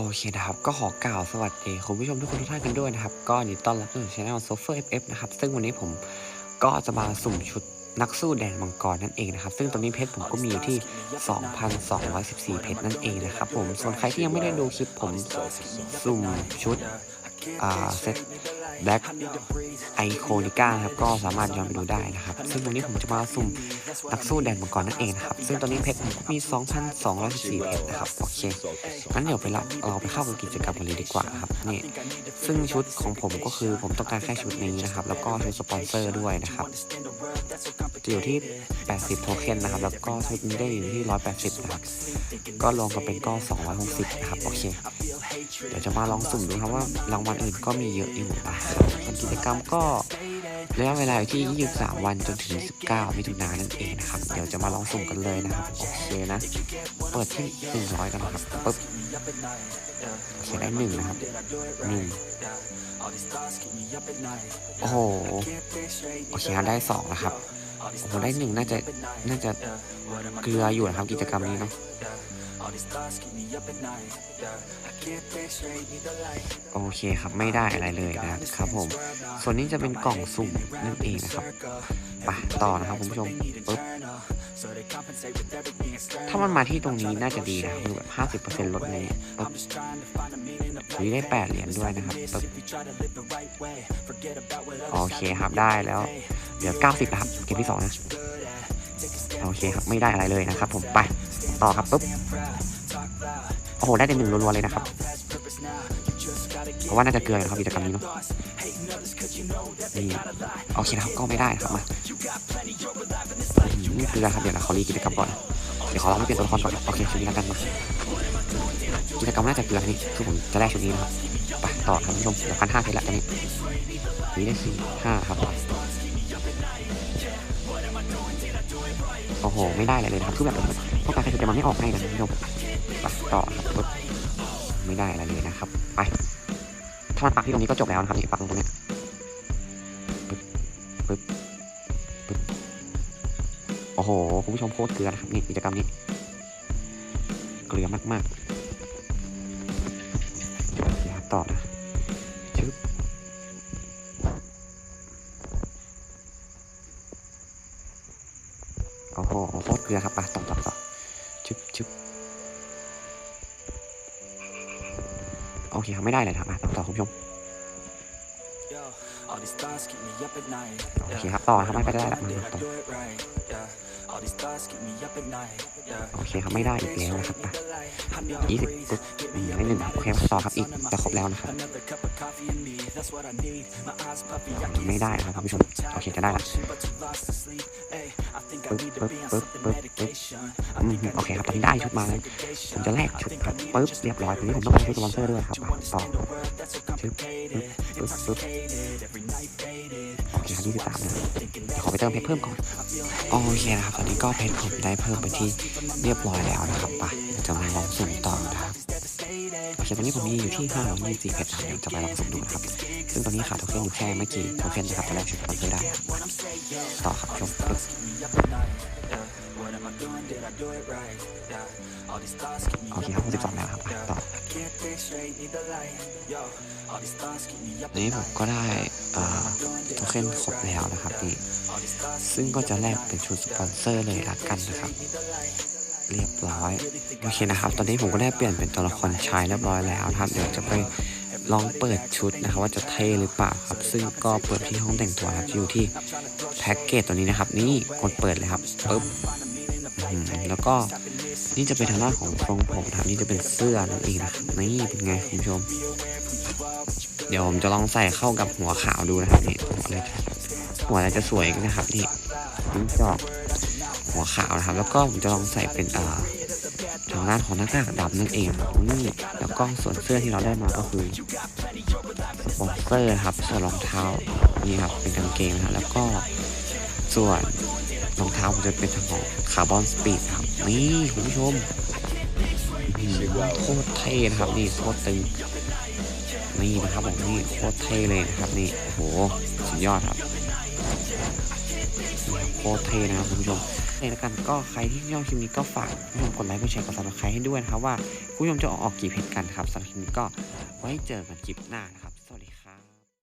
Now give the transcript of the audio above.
โอเคนะครับ ก็ขอกล่าวสวัสดีคุณผู้ชมทุกคนทุกท่านกันด้วยนะครับ ก็ยินดีต้อนรับสู่ช่องโซเฟอร์เอฟนะครับ ซึ่งวันนี้ผมก็จะมาสุ่มชุดนักสู้แดนมังกรนั่นเองนะครับ ซึ่งตอนนี้เพชรผมก็มีอยู่ที่ 2,214 เพชรนั่นเองนะครับผมส่วนใครที่ยังไม่ได้ดูคลิปผมสุ่มชุดอ่าเซต แบ็คไอโคนิก้าครับก็สามารถย้อนไปดูได้นะครับ ซึ่งวันนี้ผมจะมาสุ่มนักสู้แดนมังกรนั่นเองนะครับ ซึ่งตอนนี้เพชรผมก็มี 2,214เพชรนะครับโอเคงั้นเดี๋ยวไปละเราไปเข้ากับกิจกรรมกันเลยดีกว่าครับนี่ซึ่งชุดของผมก็คือผมต้องการแค่ชุดนี้นะครับ แล้วก็ชุดสปอนเซอร์ด้วยนะครับจะอยู่ที่ 80 โทเค็นนะครับ แล้วก็ชุดนี้ได้อยู่ที่ 180 นะครับ ก็รวมกันเป็นก็ 260 นะครับ โอเค เดี๋ยวจะมาลองสุ่มดูครับว่ารางวัลอื่นก็มีเยอะอยู่นะส่วนกิจกรรมก็ระยะเวลาอยู่ที่ 23 วันจนถึง 19 มิถุนายนนั่นเองนะครับ เดี๋ยวจะมาลองสุ่มกันเลยนะครับ โอเคนะ เปิดที่ 100 กันนะครับปึ๊บโอเคได้หนึ่งนะครับหนึ่งโอ้โห โอเคครับได้สองนะครับ โอ้โห ได้หนึ่งน่าจะ น่าจะเกลืออยู่นะครับกิจกรรมนี้เนาะ โอเคครับไม่ได้อะไรเลยนะครับผม ส่วนนี้จะเป็นกล่องสุ่มนั่นเองนะครับไปต่อนะครับคุณผู้ชมปึ๊บถ้ามันมาที่ตรงนี้น่าจะดีนะคือแบบห้าสิบเปอร์เซ็นต์ลดเลยปึ๊บนี่ได้แปดเหรียญด้วยนะครับปึ๊บโอเคครับได้แล้วเดี๋ยวเก้าสิบนะครับเกมที่สองนะโอเคครับไม่ได้อะไรเลยนะครับผมไป ต่อครับปึ๊บโอ้โหได้แต่หนึ่งรัวๆเลยนะครับเพราะว่าน่าจะเกลือนะครับกิจกรรมนี้เนาะนี่โอเคนะครับก็ไม่ได้นะครับมานี่เกลือครับเดี๋ยวเราขอรีกิจกรรมก่อนเดี๋ยวขอลองไม่เปลี่ยนตัวละครก่อนโอเคชุดนี้แล้วกันมากิจกรรมน่าจะเกลือนี่คือผมจะได้ชุดนี้นะครับไปต่อครับคุณผู้ชมเดี๋ยวพันห้าเพชรละตอนนี้นี่ได้สี่ห้าครับโอ้โห ไม่ได้เลยนะครับคือแบบ พวกการใช้กิจกรรมมันไม่ออกให้นะคุณผู้ชมไปต่อครับปึ๊บไม่ได้อะไรเลยนะครับ ไป ถ้ามันปักที่ตรงนี้ก็จบแล้วนะครับนี่ปักตรงนี้ปึ๊บปึ๊บปึ๊บโอ้โห คุณผู้ชมโคตรเกลือนะครับนี่กิจกรรมนี้ เกลือมากๆเดี๋ยวต่อนะชึบโอ้โหโคตรเกลือครับไปต่อต่อ อเคครับไม่ได้เลยครับมาต่อต่อคุณผู้ชมโอเคครับต่อครับไม่ไปได้ละมาต่อ โอเคครับไม่ได้อีกแล้วนะครับอะยี่สิบปุ๊บอืมได้หนึ่งโอเคครับต่อครับอีกจะครบแล้วนะครับไม่ได้นะครับท่านผู้ชมโอเคจะได้ละปึ๊บปึ๊บปึ๊บปึ๊บปึ๊บอืมโอเคครับตอนนี้ได้ชุดมาแล้วผมจะแลกชุดครับปึ๊บเรียบร้อยทีนี้ผมต้องการชุดสปอนเซอร์ด้วยครับอะต่อชึบปึ๊บปึ๊บ 23นะขอไปเติมเพชรเพิ่มก่อนโอเคนะครับตอนนี้ก็เพชรผมได้เพิ่มไปที่เรียบร้อยแล้วนะครับไปจะมาลองสุ่มต่อนะครับโอเคตอนนี้ผมมีอยู่ที่5 2 4เพชรครับเดี๋ยวจะไปลองสุ่มดูนะครับซึ่งตอนนี้ขาดโทเค็นอยู่แค่ไม่กี่โทเค็นนะครับตอนแรกชุดสปอนเซอร์ได้ต่อครับชมปึ๊บ โอเคครับ62แล้วครับไปต่อนี้ผมก็ได้อ่าโทเค็นครบแล้วนะครับนี่ซึ่งก็จะแลกเป็นชุดสปอนเซอร์เลยละกันนะครับ เรียบร้อยโอเคนะครับ ตอนนี้ผมก็ได้เปลี่ยนเป็นตัวละครชายเรียบร้อยแล้วนะครับ เดี๋ยวจะไปลองเปิดชุดนะครับว่าจะเท่หรือเปล่าครับ ซึ่งก็เปิดที่ห้องแต่งตัวครับอยู่ที่แพ็กเกจตัวนี้นะครับ นี่กดเปิดเลยครับปึ๊บอืม แล้วก็นี่จะเป็นทางด้านของทรงผมนะครับนี่จะเป็นเสื้อนั่นเองนะนี่เป็นไงคุณผู้ชม เดี๋ยวผมจะลองใส่เข้ากับหัวขาวดูนะครับนี่หัวอะไรหัวอะไรจะสวยนะครับนี่จิ้งจอกหัวขาวนะครับ แล้วก็ผมจะลองใส่เป็นอ่าทางด้านของหน้ากากดำนั่นเองนี่แล้วก็ส่วนเสื้อที่เราได้มาก็คือสปอนเซอร์ครับส่วนรองเท้านี่ครับเป็นกางเกงนะครับแล้วก็ส่วน รองเท้าผมจะเป็นทางของคาร์บอนสปีดครับ นี่คุณผู้ชมโคตรเท่นะครับนี่โคตรตึงนี่นะครับผมนี่โคตรเท่เลยนะครับนี่โอ้โหสุดยอดครับโคตรเท่นะครับคุณผู้ชมเลยละกันก็ใครที่ชอบคลิปนี้ก็ฝากผู้ชมกดไลค์กดแชร์กดซับสไครต์ให้ด้วยนะครับว่าผู้ชมจะออกกี่เพจกันครับสำหรับคลิปนี้ก็ไว้เจอกันคลิปหน้านะครับ